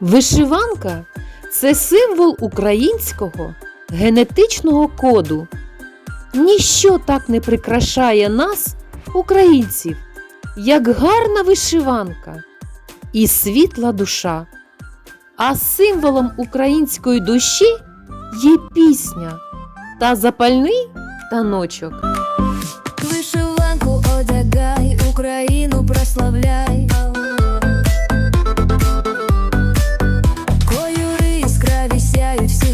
Вишиванка це символ українського генетичного коду. Ніщо так не прикрашає нас, українців, як гарна вишиванка і світла душа. А символом української душі є пісня та запальний таночок. Вишиванку одягай, Україну прославляй.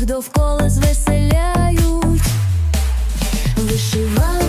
Всіх довкола звеселяють. Вишиванка,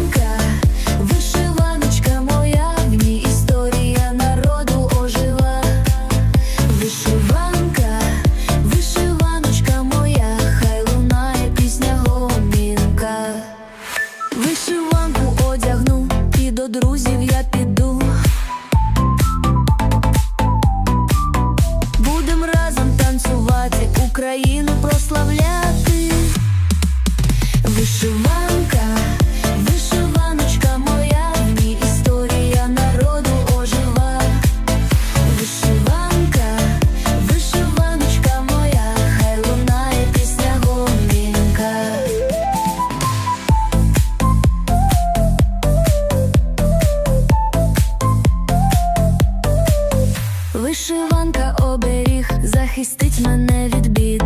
захистить мене від бід.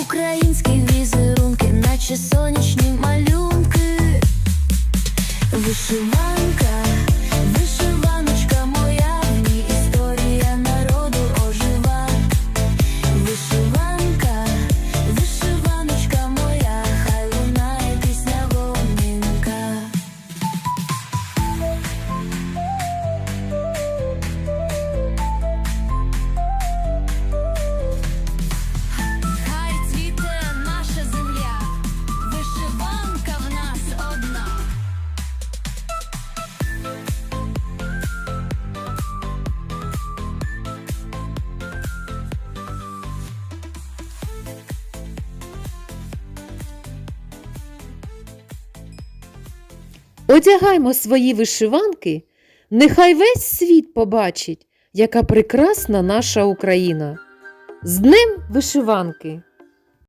Українські візерунки, наче сонячні малюнки. Вишиванка, Одягаймо свої вишиванки, нехай весь світ побачить, яка прекрасна наша Україна. З Днем вишиванки!